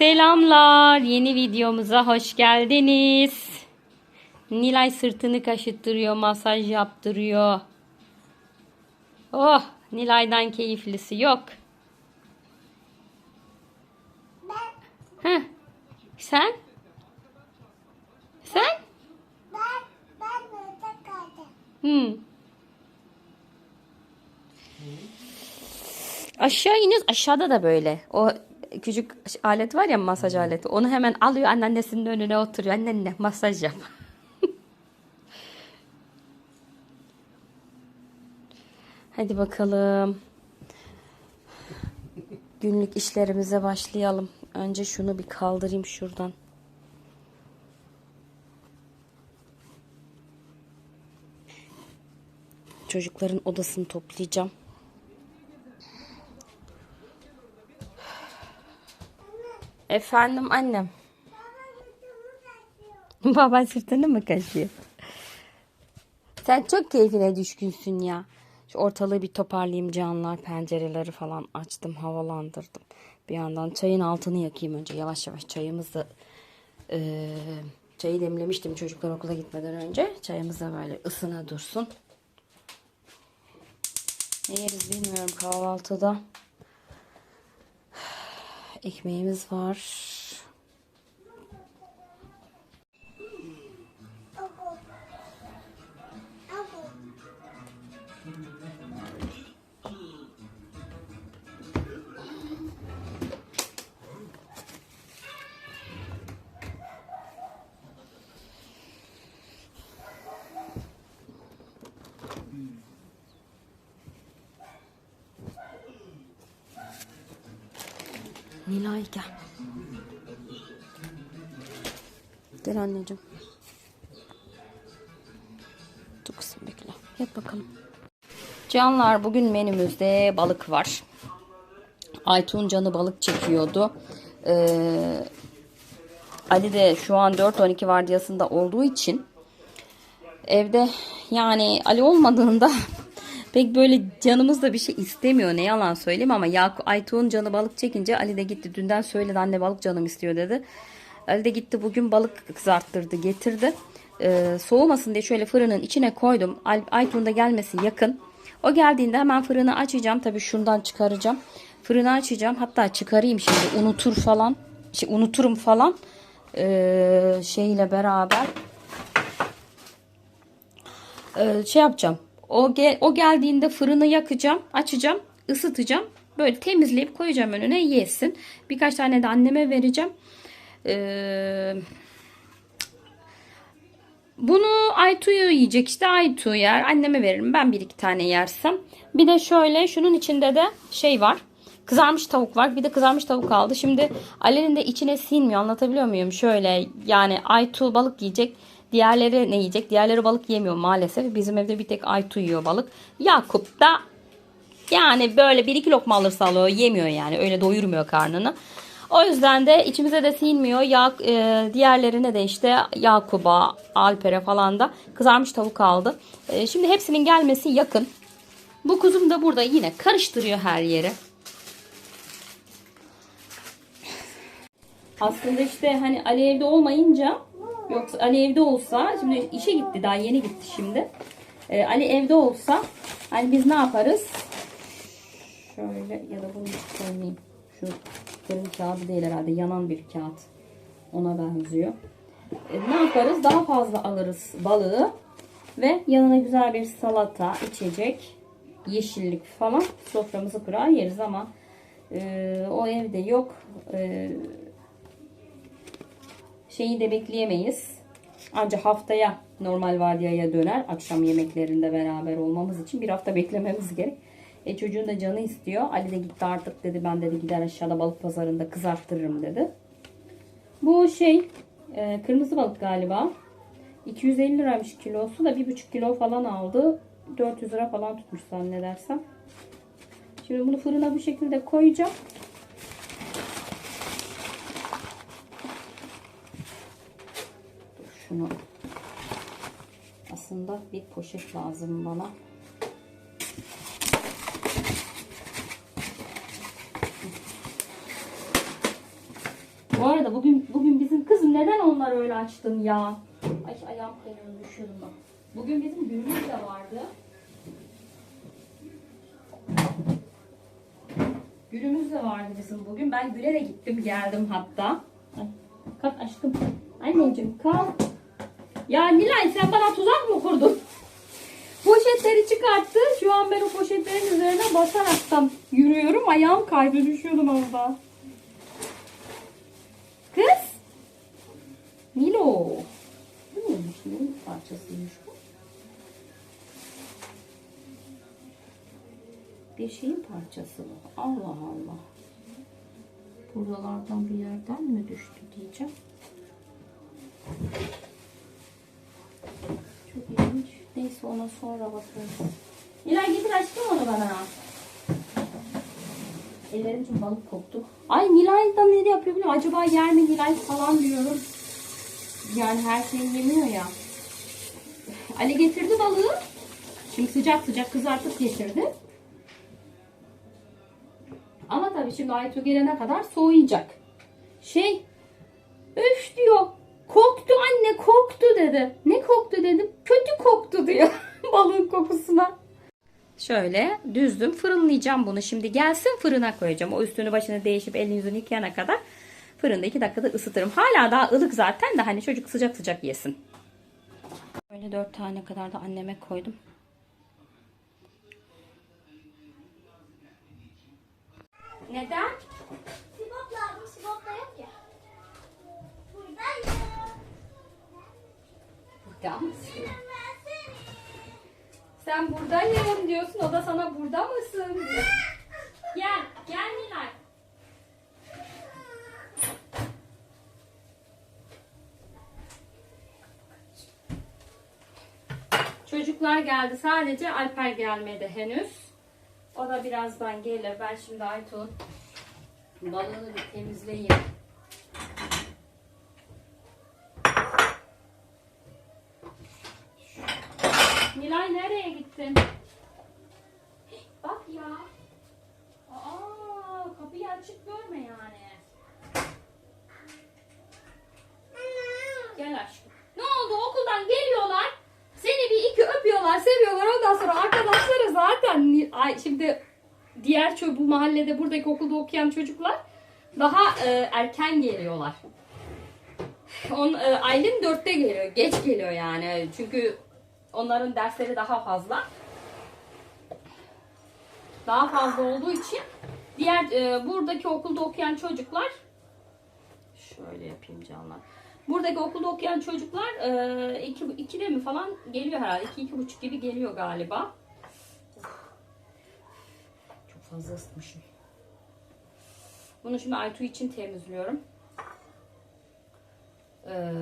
Selamlar. Yeni videomuza hoş geldiniz. Nilay sırtını kaşıttırıyor, masaj yaptırıyor. Oh, Nilay'dan keyiflisi yok. Heh. Sen? Sen? Ben, ben burada kaldım. Hmm. Aşağı iniyoruz. Aşağıda da böyle. O küçük alet var ya masaj aleti. Onu hemen alıyor anneannesinin önüne oturuyor. Annenle masaj yap. Hadi bakalım. Günlük işlerimize başlayalım. Önce şunu bir kaldırayım şuradan. Çocukların odasını toplayacağım. Efendim annem. Baban sırtını mı kaşıyor? Sen çok keyfine düşkünsün ya. Şu ortalığı bir toparlayayım canlar. Pencereleri falan açtım, havalandırdım. Bir yandan çayın altını yakayım önce. Yavaş yavaş çayımızı eee çayı demlemiştim çocuklar okula gitmeden önce. Çayımız da böyle ısına dursun. Ne yeriz bilmiyorum kahvaltıda. Ekmeğimiz var. Nilay gel. Gel anneciğim. Dur kızım bekle. Yat bakalım. Canlar bugün menümüzde balık var. Aytun canı balık çekiyordu. Ee, Ali de şu an 4-12 vardiyasında olduğu için evde yani Ali olmadığında pek böyle canımız da bir şey istemiyor ne yalan söyleyeyim ama Yakup Aytuğ'un canı balık çekince Ali de gitti dünden söyledi anne balık canım istiyor dedi. Ali de gitti bugün balık kızarttırdı getirdi. Ee, soğumasın diye şöyle fırının içine koydum. Aytuğ'un da gelmesi yakın. O geldiğinde hemen fırını açacağım. Tabii şundan çıkaracağım. Fırını açacağım. Hatta çıkarayım şimdi unutur falan. Şey, unuturum falan. Ee, şeyle beraber ee, şey yapacağım. O, gel, o geldiğinde fırını yakacağım, açacağım, ısıtacağım. Böyle temizleyip koyacağım önüne yesin. Birkaç tane de anneme vereceğim. Ee, bunu Aytu'yu yiyecek işte Aytu yer. Anneme veririm ben bir iki tane yersem. Bir de şöyle şunun içinde de şey var. Kızarmış tavuk var. Bir de kızarmış tavuk aldı. Şimdi Ali'nin de içine sinmiyor. Anlatabiliyor muyum? Şöyle yani Aytu balık yiyecek. Diğerleri ne yiyecek? Diğerleri balık yemiyor maalesef. Bizim evde bir tek Aytu yiyor balık. Yakup da yani böyle bir iki lokma alırsa alıyor. Yemiyor yani. Öyle doyurmuyor karnını. O yüzden de içimize de sinmiyor. Ya, e, diğerlerine de işte Yakup'a, Alper'e falan da kızarmış tavuk aldı. E, şimdi hepsinin gelmesi yakın. Bu kuzum da burada yine karıştırıyor her yeri. Aslında işte hani Ali evde olmayınca yoksa Ali evde olsa şimdi işe gitti daha yeni gitti şimdi. E, Ali evde olsa hani biz ne yaparız? Şöyle ya da bunu koymayayım. Şu fırın kağıdı değil herhalde yanan bir kağıt. Ona benziyor. E, ne yaparız? Daha fazla alırız balığı ve yanına güzel bir salata, içecek, yeşillik falan soframızı kurar yeriz ama e, o evde yok. E, şeyi de bekleyemeyiz. Ancak haftaya normal vardiyaya döner. Akşam yemeklerinde beraber olmamız için bir hafta beklememiz gerek. E çocuğun da canı istiyor. Ali de gitti artık dedi ben dedi gider aşağıda balık pazarında kızarttırırım dedi. Bu şey e, kırmızı balık galiba. 250 liraymış kilosu da 1,5 kilo falan aldı. 400 lira falan tutmuş zannedersem. Şimdi bunu fırına bu şekilde koyacağım. Şunu aslında bir poşet lazım bana. da bugün bugün bizim kızım neden onları öyle açtın ya? Ay ayağım kayıyor düşüyorum bak. Bugün bizim günümüz de vardı. Günümüz de vardı bizim bugün. Ben Güler'e gittim geldim hatta. Ay, kalk aşkım. Anneciğim kalk. Ya Nilay sen bana tuzak mı kurdun? Poşetleri çıkarttı. Şu an ben o poşetlerin üzerine basaraktan yürüyorum. Ayağım kaydı düşüyordum orada. Kız. Nilo. Bu neymiş? Neyin parçasıymış bu? Bir şeyin parçası bu. Allah Allah. Buralardan bir yerden mi düştü diyeceğim. Çok ilginç. Neyse ona sonra bakarız. Nilay getir aşkım onu bana. Ellerim çok balık koktu. Ay Nilay da ne yapıyor biliyor musun? Acaba yer mi Nilay falan diyorum. Yani her şeyi yemiyor ya. Ali getirdi balığı. Şimdi sıcak sıcak kızartıp getirdi. Ama tabii şimdi Aytu gelene kadar soğuyacak. Şey, öf diyor. Koktu anne koktu dedi. Koktu dedim. Kötü koktu diyor balığın kokusuna. Şöyle düzdüm fırınlayacağım bunu. Şimdi gelsin fırına koyacağım. O üstünü başını değişip elini yüzünü yıkayana kadar fırında 2 dakikada ısıtırım. Hala daha ılık zaten de hani çocuk sıcak sıcak yesin. Böyle 4 tane kadar da anneme koydum. Neden? Sibop lazım. Sibop da yok ya. Buradayım. Mısın? Sen buradayım diyorsun. O da sana burada mısın diyor. Gel. Gel Nilay. Çocuklar geldi. Sadece Alper gelmedi henüz. O da birazdan gelir. Ben şimdi Aytuğ'un balığını bir temizleyeyim. Nilay nereye gittin? Bak ya. Aa, kapıyı açık görme yani. Gel aşkım. Ne oldu okuldan geliyorlar. Seni bir iki öpüyorlar, seviyorlar. Ondan sonra arkadaşları zaten ay şimdi diğer ço- bu mahallede buradaki okulda okuyan çocuklar daha e, erken geliyorlar. On, e, Aylin dörtte geliyor. Geç geliyor yani. Çünkü onların dersleri daha fazla. Daha fazla olduğu için diğer e, buradaki okulda okuyan çocuklar şöyle yapayım canlar. Buradaki okulda okuyan çocuklar e, iki, ikide mi falan geliyor herhalde. İki, iki buçuk gibi geliyor galiba. Çok fazla ısıtmışım. Bunu şimdi Aytu için temizliyorum. Ee,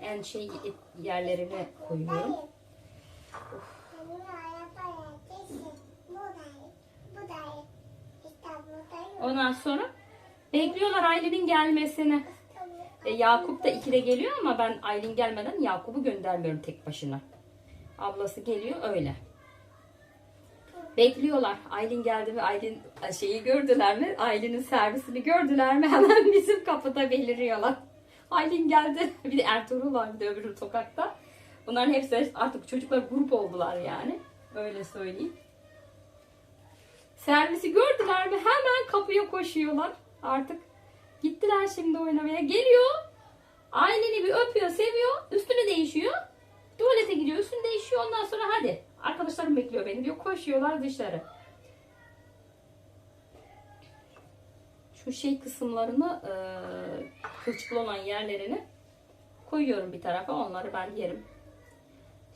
en şey yerlerine koyuyorum. Ondan sonra bekliyorlar Aylin'in gelmesini. E, Yakup da 2'de geliyor ama ben Aylin gelmeden Yakup'u göndermiyorum tek başına. Ablası geliyor öyle. Bekliyorlar. Aylin geldi mi? Aylin şeyi gördüler mi? Aylin'in servisini gördüler mi? Hemen bizim kapıda beliriyorlar. Aylin geldi. Bir de Ertuğrul var bir de öbür sokakta. Bunların hepsi artık çocuklar grup oldular yani. Öyle söyleyeyim. Servisi gördüler mi? Hemen kapıya koşuyorlar. Artık gittiler şimdi oynamaya. Geliyor. Aylin'i bir öpüyor, seviyor. Üstünü değişiyor. Tuvalete gidiyor, üstünü değişiyor. Ondan sonra hadi. Arkadaşlarım bekliyor beni diyor. Koşuyorlar dışarı. Şu şey kısımlarını e, kılçıklı olan yerlerini koyuyorum bir tarafa. Onları ben yerim.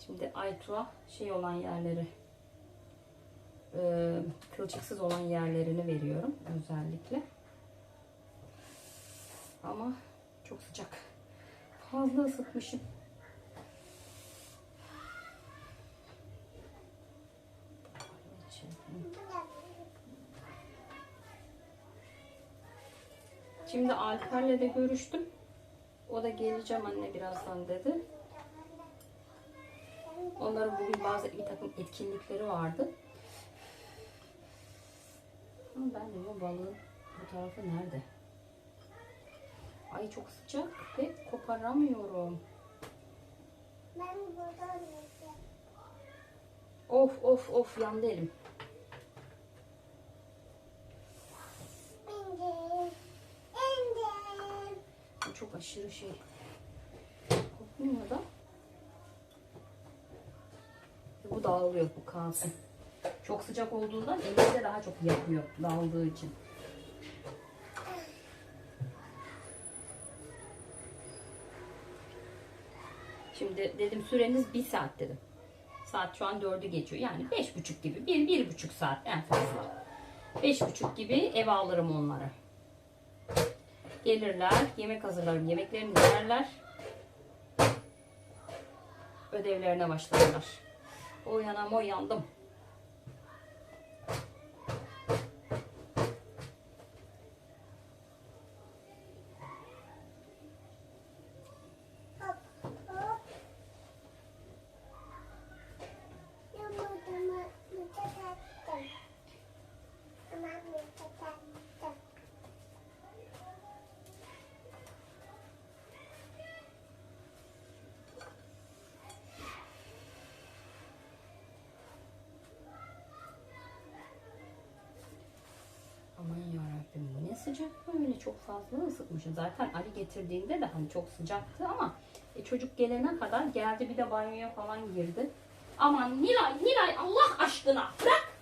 Şimdi Aytuğa şey olan yerleri e, kılçıksız olan yerlerini veriyorum özellikle. Ama çok sıcak. Fazla ısıtmışım. Şimdi Alper'le de görüştüm. O da geleceğim anne birazdan dedi. Onların bugün bazı bir takım etkinlikleri vardı. Ama ben de bu balığın bu tarafı nerede? Ay çok sıcak ve koparamıyorum. Ben buradan. Of of of yandı elim. İndim. İndim. Bu çok aşırı şey. Kokmuyor da. Bu dağılıyor bu kalsın. Çok sıcak olduğundan elimde daha çok yakıyor dağıldığı için. Şimdi dedim süreniz bir saat dedim. Saat şu an dördü geçiyor. Yani beş buçuk gibi. Bir, bir buçuk saat en fazla. Beş buçuk gibi eve alırım onları. Gelirler, yemek hazırlarım, yemeklerini yerler. Ödevlerine başlarlar. Uyanam uyandım. Hop hop. Yumurtamı mutatattım. Ama mutatattım. Aman yarabbim bu ne sıcak böyle çok fazla ısıtmışım. Zaten Ali getirdiğinde de hani çok sıcaktı ama e, çocuk gelene kadar geldi bir de banyoya falan girdi. Aman Nilay Nilay Allah aşkına bırak.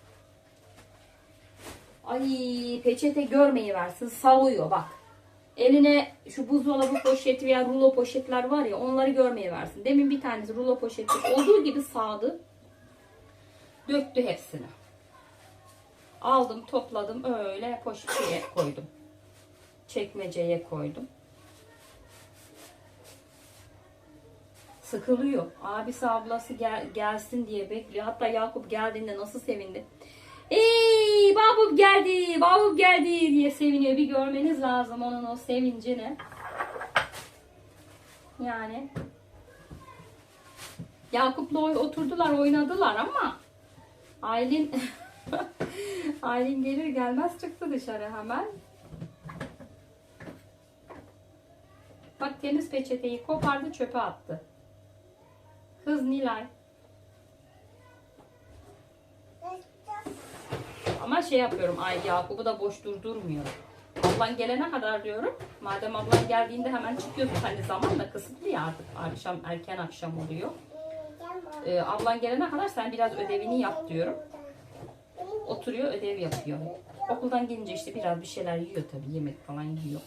Ay peçete görmeyi versin sallıyor bak. Eline şu buzdolabı poşeti veya rulo poşetler var ya onları görmeye versin. Demin bir tanesi rulo poşeti olduğu gibi sağdı. Döktü hepsini. Aldım, topladım, öyle poşete koydum. Çekmeceye koydum. Sıkılıyor. Abisi ablası gel, gelsin diye bekliyor. Hatta Yakup geldiğinde nasıl sevindi. Ey babam geldi, babam geldi diye seviniyor. Bir görmeniz lazım onun o sevincini. Yani Yakup'la oturdular, oynadılar ama Aylin Aylin gelir gelmez çıktı dışarı hemen. Bak temiz peçeteyi kopardı çöpe attı. Kız Nilay. Ama şey yapıyorum Ay Yakup'u da boş durdurmuyorum. Ablan gelene kadar diyorum. Madem ablan geldiğinde hemen çıkıyorsun. Hani zaman da kısıtlı ya artık. Akşam erken akşam oluyor. Ee, ablan gelene kadar sen biraz ödevini yap diyorum. Oturuyor ödev yapıyor. Okuldan gelince işte biraz bir şeyler yiyor tabii. Yemek falan yiyor.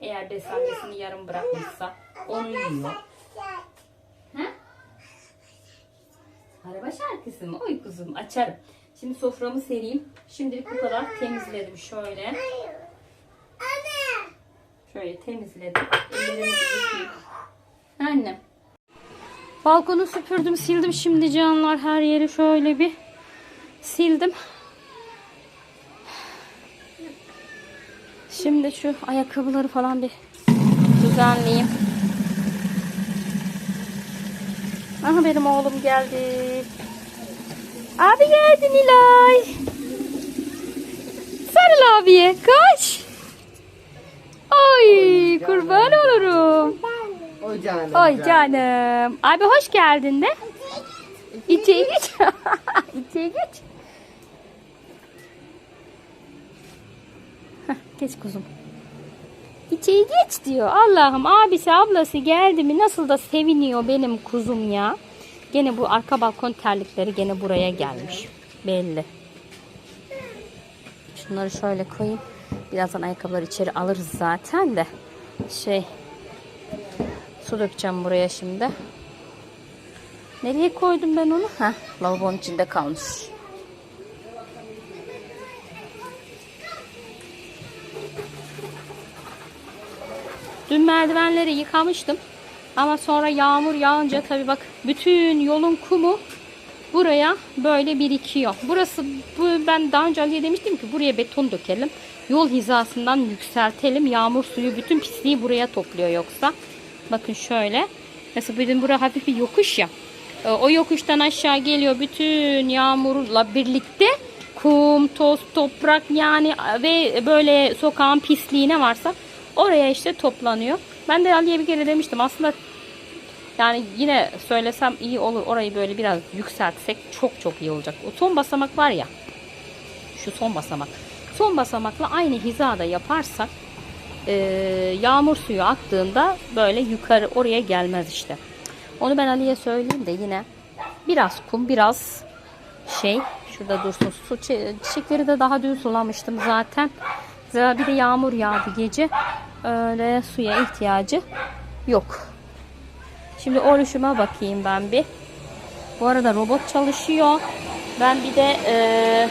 Eğer beslenmesini yarım bırakmışsa onu yiyor. Ha? Araba şarkısı mı? Oy kuzum açarım. Şimdi soframı sereyim. Şimdilik bu kadar temizledim şöyle. Şöyle temizledim. Ellerimi yıkayayım. Annem. Balkonu süpürdüm, sildim şimdi canlar her yeri şöyle bir sildim. Şimdi şu ayakkabıları falan bir düzenleyeyim. Aha benim oğlum geldi. Abi geldi Nilay. Sarıl abiye kaç. Ay kurban olurum. O canım. Oy canım. Abi hoş geldin de. İçeri geç. İçeri geç. Geç kuzum. İçeri geç diyor. Allah'ım abisi ablası geldi mi nasıl da seviniyor benim kuzum ya. Gene bu arka balkon terlikleri gene buraya gelmiş. Belli. Şunları şöyle koyayım. Birazdan ayakkabıları içeri alırız zaten de. Şey Su dökeceğim buraya şimdi. Nereye koydum ben onu? Heh, lavabonun içinde kalmış. Dün merdivenleri yıkamıştım. Ama sonra yağmur yağınca tabii bak bütün yolun kumu buraya böyle birikiyor. Burası bu ben daha önce Ali'ye demiştim ki buraya beton dökelim. Yol hizasından yükseltelim. Yağmur suyu bütün pisliği buraya topluyor yoksa. Bakın şöyle. Mesela bizim burası hafif bir yokuş ya. E, O yokuştan aşağı geliyor bütün yağmurla birlikte kum, toz, toprak yani ve böyle sokağın pisliği ne varsa Oraya işte toplanıyor. Ben de Ali'ye bir kere demiştim aslında yani yine söylesem iyi olur. Orayı böyle biraz yükseltsek çok çok iyi olacak. O son basamak var ya. Şu son basamak. Son basamakla aynı hizada yaparsak e, yağmur suyu aktığında böyle yukarı oraya gelmez işte. Onu ben Ali'ye söyleyeyim de yine biraz kum biraz şey şurada dursun su çi- çiçekleri de daha dün sulamıştım zaten. Bir de yağmur yağdı gece. Öyle suya ihtiyacı yok. Şimdi oluşuma bakayım ben bir. Bu arada robot çalışıyor. Ben bir de eee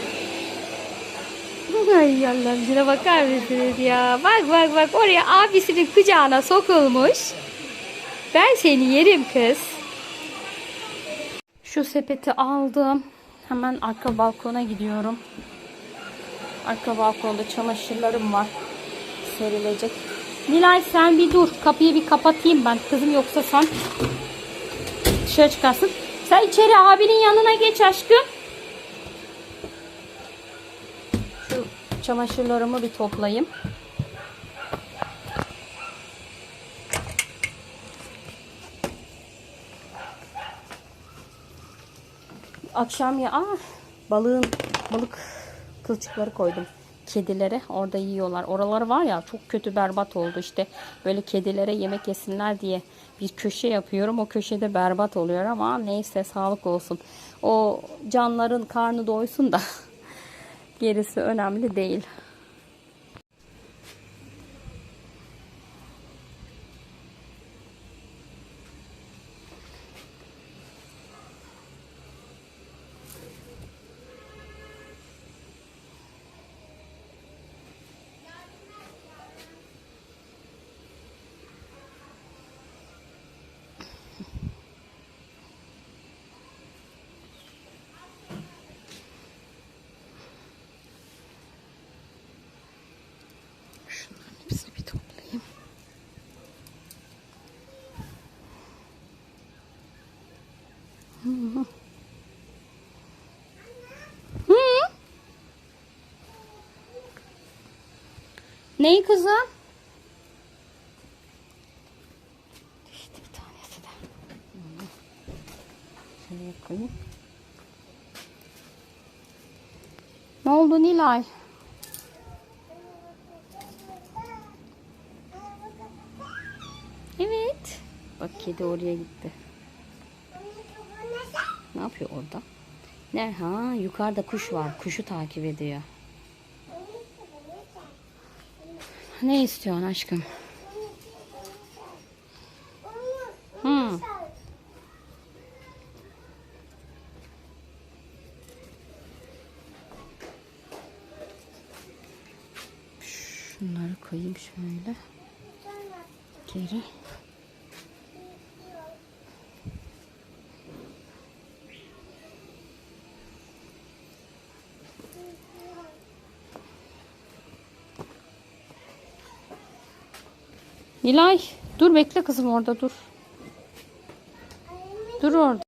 Ay Allah'ım şuna bakar mısınız ya? Bak bak bak oraya abisinin kucağına sokulmuş. Ben seni yerim kız. Şu sepeti aldım. Hemen arka balkona gidiyorum. Arka balkonda çamaşırlarım var. Serilecek. Nilay sen bir dur. Kapıyı bir kapatayım ben. Kızım yoksa sen dışarı çıkarsın. Sen içeri abinin yanına geç aşkım. Şu çamaşırlarımı bir toplayayım. Akşam ya ah, balığın balık kılçıkları koydum kedilere orada yiyorlar. Oraları var ya çok kötü berbat oldu işte. Böyle kedilere yemek yesinler diye bir köşe yapıyorum. O köşede berbat oluyor ama neyse sağlık olsun. O canların karnı doysun da gerisi önemli değil. Şunların hepsini bir toplayayım. Hı. Hı. Neyi kızım? İşte bir tanesi de. Şuraya koyayım. Ne oldu Nilay? Evet. Bak kedi oraya gitti. Ne yapıyor orada? Ne? Ha yukarıda kuş var. Kuşu takip ediyor. Ne istiyorsun aşkım? Hı. Şunları koyayım şöyle. Geri. Nilay dur bekle kızım orada dur. Dur orada.